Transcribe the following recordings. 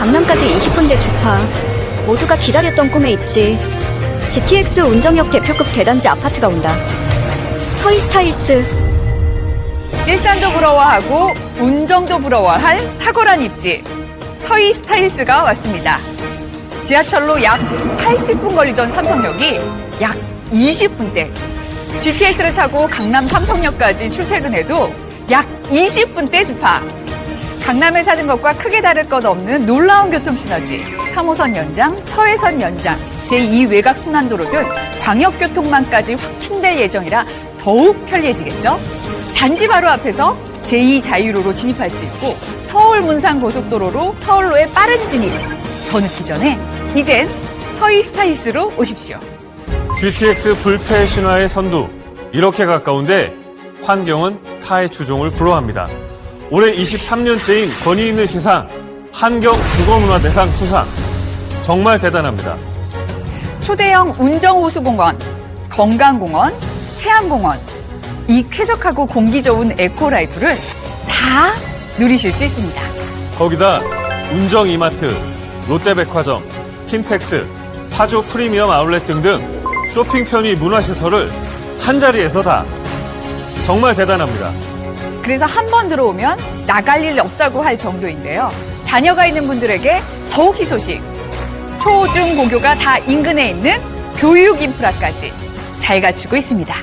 강남까지 20분대 주파. 모두가 기다렸던 꿈에 있지. GTX 운정역 대표급 대단지 아파트가 온다. 서희 스타일스. 일산도 부러워하고 운정도 부러워할 탁월한 입지 서희 스타일스가 왔습니다. 지하철로 약 80분 걸리던 삼성역이 약 20분대 GTX를 타고 강남 삼성역까지 출퇴근해도 약 20분대 주파 강남에 사는 것과 크게 다를 것 없는 놀라운 교통 시너지 3호선 연장, 서해선 연장, 제2 외곽 순환도로 등 광역교통망까지 확충될 예정이라 더욱 편리해지겠죠? 단지 바로 앞에서 제2 자유로로 진입할 수 있고 서울 문산 고속도로로 서울로의 빠른 진입. 더 늦기 전에 이젠 서희 스타일스로 오십시오. GTX 불패 신화의 선두. 이렇게 가까운데 환경은 타의 추종을 불허합니다. 올해 23년째인 권위 있는 시상, 환경 주거문화대상 수상. 정말 대단합니다. 초대형 운정호수공원, 건강공원, 해안공원, 이 쾌적하고 공기 좋은 에코라이프를 다 누리실 수 있습니다. 거기다 운정 이마트, 롯데백화점, 킨텍스, 파주 프리미엄 아울렛 등등 쇼핑 편의 문화시설을 한 자리에서 다. 정말 대단합니다. 그래서 한 번 들어오면 나갈 일 없다고 할 정도인데요. 자녀가 있는 분들에게 더욱 희소식. 초, 중, 고교가 다 인근에 있는 교육 인프라까지 잘 갖추고 있습니다.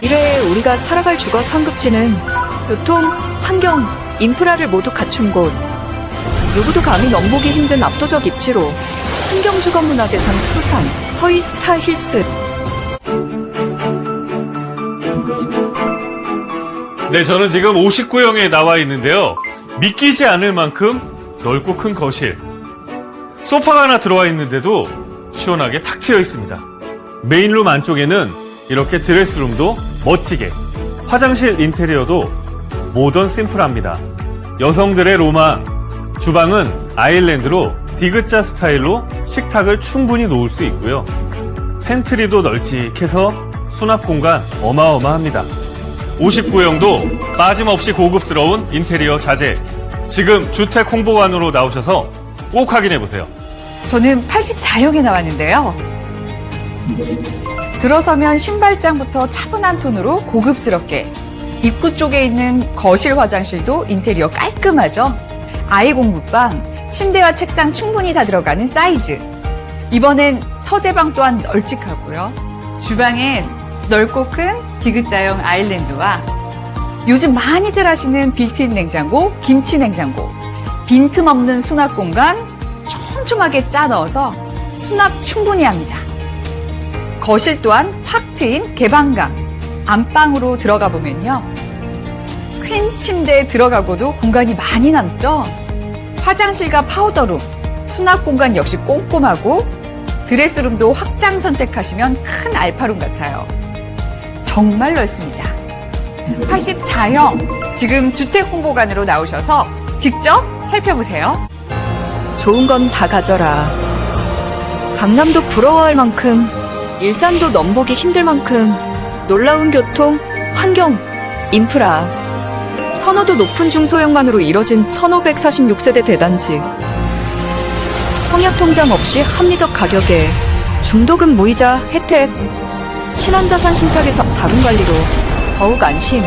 이래 우리가 살아갈 주거 상급지는 교통, 환경, 인프라를 모두 갖춘 곳. 누구도 감히 넘보기 힘든 압도적 입지로 환경주거문화대상 수상 서희 스타 힐스 네, 저는 지금 59형에 나와 있는데요. 믿기지 않을 만큼 넓고 큰 거실. 소파가 하나 들어와 있는데도 시원하게 탁 트여 있습니다. 메인룸 안쪽에는 이렇게 드레스룸도 멋지게. 화장실 인테리어도 모던 심플합니다. 여성들의 로망. 주방은 아일랜드로 디귿자 스타일로 식탁을 충분히 놓을 수 있고요. 팬트리도 널찍해서 수납 공간 어마어마합니다. 59형도 빠짐없이 고급스러운 인테리어 자재. 지금 주택 홍보관으로 나오셔서 꼭 확인해 보세요. 저는 84형에 나왔는데요. 들어서면 신발장부터 차분한 톤으로 고급스럽게. 입구 쪽에 있는 거실 화장실도 인테리어 깔끔하죠? 아이 공부방, 침대와 책상 충분히 다 들어가는 사이즈. 이번엔 서재방 또한 널찍하고요. 주방엔 넓고 큰 디귿자형 아일랜드와 요즘 많이들 하시는 빌트인 냉장고, 김치 냉장고, 빈틈없는 수납 공간 촘촘하게 짜 넣어서 수납 충분히 합니다. 거실 또한 확 트인 개방감. 안방으로 들어가 보면요. 퀸 침대에 들어가고도 공간이 많이 남죠? 화장실과 파우더룸, 수납 공간 역시 꼼꼼하고 드레스룸도 확장 선택하시면 큰 알파룸 같아요. 정말 넓습니다. 84형, 지금 주택 홍보관으로 나오셔서 직접 살펴보세요. 좋은 건 다 가져라. 강남도 부러워할 만큼, 일산도 넘보기 힘들 만큼, 놀라운 교통, 환경, 인프라. 선호도 높은 중소형만으로 이뤄진 1546세대 대단지. 성약 통장 없이 합리적 가격에 중도금 무이자 혜택. 신한자산 신탁에서 자금 관리로 더욱 안심.